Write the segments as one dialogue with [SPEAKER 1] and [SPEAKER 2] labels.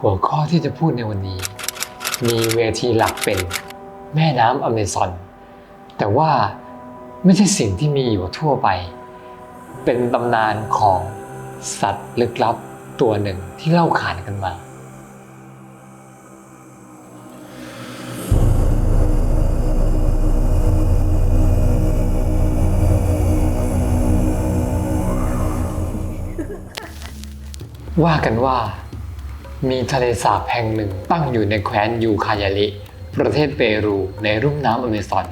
[SPEAKER 1] หัวข้อที่จะพูดในวันนี้ มีเวทีหลักเป็นแม่น้ำอเมซอน แต่ว่าไม่ใช่สิ่งที่มีอยู่ทั่วไป เป็นตำนานของสัตว์ลึกลับตัวหนึ่งที่เล่าขานกันมาว่ากันว่า มีทะเลสาบแห่งหนึ่งตั้งอยู่ในแคว้นยูคายาลิ ประเทศเปรูในรุ่มน้ำอเมซอน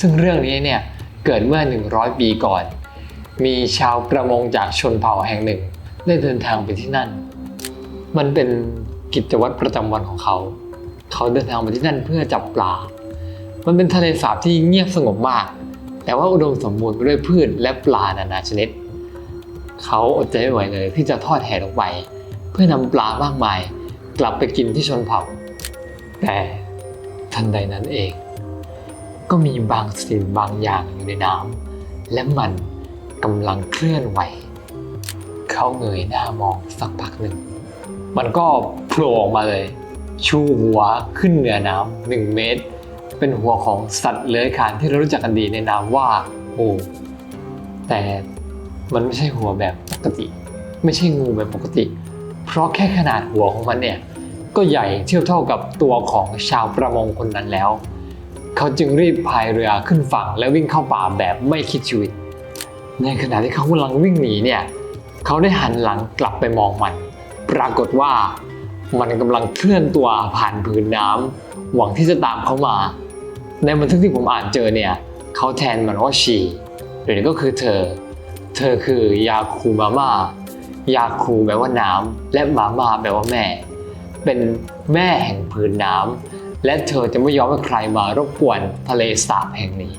[SPEAKER 1] ซึ่งเรื่องนี้เนี่ยเกิดเมื่อ 100 ปีก่อน มีชาวประมงจากชนเผ่าแห่งหนึ่ง ได้เดินทางไปที่นั่น มันเป็นกิจวัตรประจำวันของเขา เขาเดินทางไปที่นั่นเพื่อจับปลา มันเป็นทะเลสาบที่เงียบสงบมาก แต่ว่าอุดมสมบูรณ์ไปด้วยพืชและปลานานาชนิด เขาอดใจไม่ไหวเลยที่จะทอดแหลงไป เพื่อนำปลามากมาย กลับไปกินที่ชนเผ่า แต่ทันใดนั้นเอง ก็มีบางสิ่งบางอย่างอยู่ในน้ำและมันกำลังเคลื่อนไหว เขาเงยหน้ามองสักพักหนึ่ง มันก็โผล่ออกมาเลย ชูหัวขึ้นเหนือน้ำหนึ่งเมตร เป็นหัวของสัตว์เลื้อยคลานที่เรารู้จักกันดีในนามว่างูแต่มันไม่ใช่หัวแบบปกติ ไม่ใช่งูแบบปกติ เพราะแค่ขนาดหัวของมันเนี่ยก็ใหญ่เทียบเท่ากับตัวของชาวประมงคนนั้นแล้ว เขาจึงรีบพายเรือขึ้นฝั่งและวิ่งเข้าป่าแบบไม่คิดชีวิต ในขณะที่เขากำลังวิ่งหนีเนี่ยเขาได้หันหลังกลับไปมองมัน ปรากฏว่ามันกำลังเคลื่อนตัวผ่านผืนน้ำหวังที่จะตามเขามา ในบันทึกที่ผมอ่านเจอเนี่ยเขาแทนมันว่าชีหรือก็คือเธอ เธอคือยาคูมาม่า ยาคูแปลว่าน้ำและมามาแปลว่าแม่ เป็นแม่แห่งผืนน้ำและเธอจะไม่ยอมให้ใครมารบกวนทะเลสาบแห่งนี้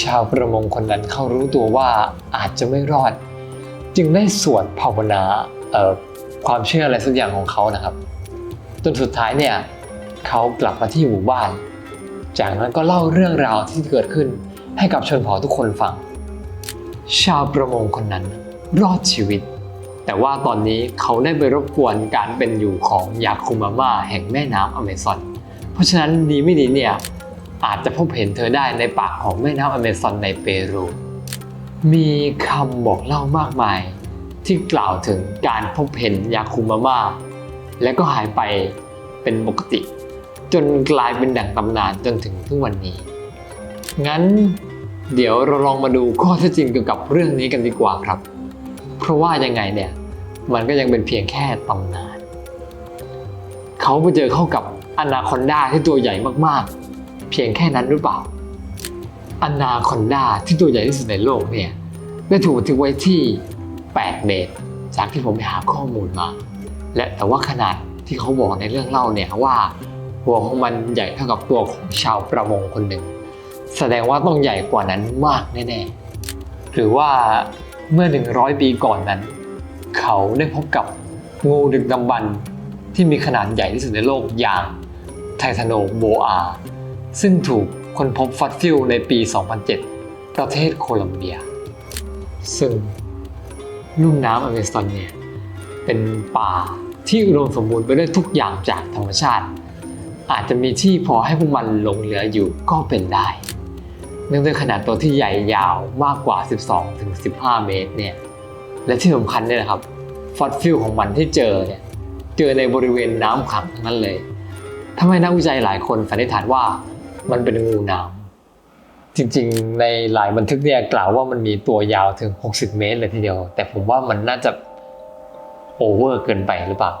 [SPEAKER 1] ชาวประมงคนนั้นเขารู้ตัวว่าอาจจะไม่รอด จึงได้สวดภาวนาความเชื่ออะไรสักอย่างของเขานะครับ จนสุดท้ายเนี่ยเขากลับมาที่หมู่บ้าน จากนั้นก็เล่าเรื่องราวที่เกิดขึ้นให้กับชนเผ่าทุกคนฟัง ชาวประมงคนนั้นรอดชีวิต แต่ว่าตอนนี้เขาได้ไปรบกวนการเป็นอยู่ของยาคุมาม่าแห่งแม่น้ำอเมซอน เพราะฉะนั้นดีไม่ดีเนี่ยอาจจะพบเห็นเธอได้ในปากของแม่น้ำอเมซอนในเปรู มีคำบอกเล่ามากมาย ที่กล่าวถึงการพบเห็นยาคุมาม่าและก็หายไปเป็นปกติ จนกลายเป็นดั่งตำนานจนถึงทุกวันนี้ งั้นเดี๋ยวเราลองมาดูข้อเท็จจริงเกี่ยวกับเรื่องนี้กันดีกว่าครับ เพราะว่ายังไงเนี่ย มันก็ยังเป็นเพียงแค่ตำนาน เขาไปเจอเข้ากับอนาคอนดาที่ตัวใหญ่มากๆ เพียงแค่นั้นหรือเปล่า อนาคอนดาที่ตัวใหญ่ที่สุดในโลกเนี่ยได้ถูกบันทึกไว้ที่ 8 เมตร จากที่ผมไปหาข้อมูลมา และแต่ว่าขนาดที่เขาบอกในเรื่องเล่าเนี่ยว่า หัวของมันใหญ่เท่ากับตัวของชาวประมงคนหนึ่ง แสดงว่าต้องใหญ่กว่านั้นมากแน่ๆ หรือว่า เมื่อ 100 ปีก่อนนั้น เขาได้พบกับงูดึกดำบรรที่มีขนาดใหญ่ที่สุดในโลกอย่างไททานโนโบอา ซึ่งถูกค้นพบฟอสซิลในปี 2007 ประเทศโคลัมเบีย ซึ่งลุ่มน้ำอเมซอนเนี่ยเป็นป่าที่อุดมสมบูรณ์ไปด้วยทุกอย่างจากธรรมชาติ อาจจะมีที่พอให้พวกมันหลงเหลืออยู่ก็เป็นได้ เนื่องด้วยขนาดตัวที่ใหญ่ยาวมากกว่า 12-15 เมตรเนี่ยและที่สำคัญเนี่ยนะครับฟอสฟิลของมันที่เจอเนี่ยเจอในบริเวณน้ำขังทั้งนั้นเลยทำให้นักวิจัยหลายคนสันนิษฐานว่ามันเป็นงูน้ำจริงๆ ในหลายบันทึกเนี่ยกล่าวว่ามันมีตัวยาวถึง 60 เมตรเลยทีเดียว แต่ผมว่ามันน่าจะโอเวอร์เกินไปหรือเปล่า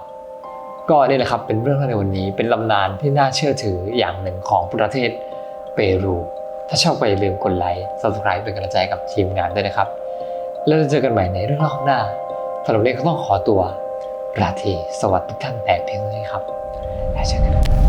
[SPEAKER 1] ก็นี่แหละครับเป็นเรื่องในวันนี้เป็นลำนานที่น่าเชื่อถืออย่างหนึ่งของประเทศเปรู ถ้าชอบก็อย่าลืมกดไลค์ subscribe เป็นกำลังใจกับทีมงานด้วยนะครับ แล้วเราเจอกันใหม่ในเรื่องราวหน้าสำหรับเรื่องก็ต้องขอตัวราตรีสวัสดีทุกท่านแต่เพียงเท่านี้ครับแล้วเจอกัน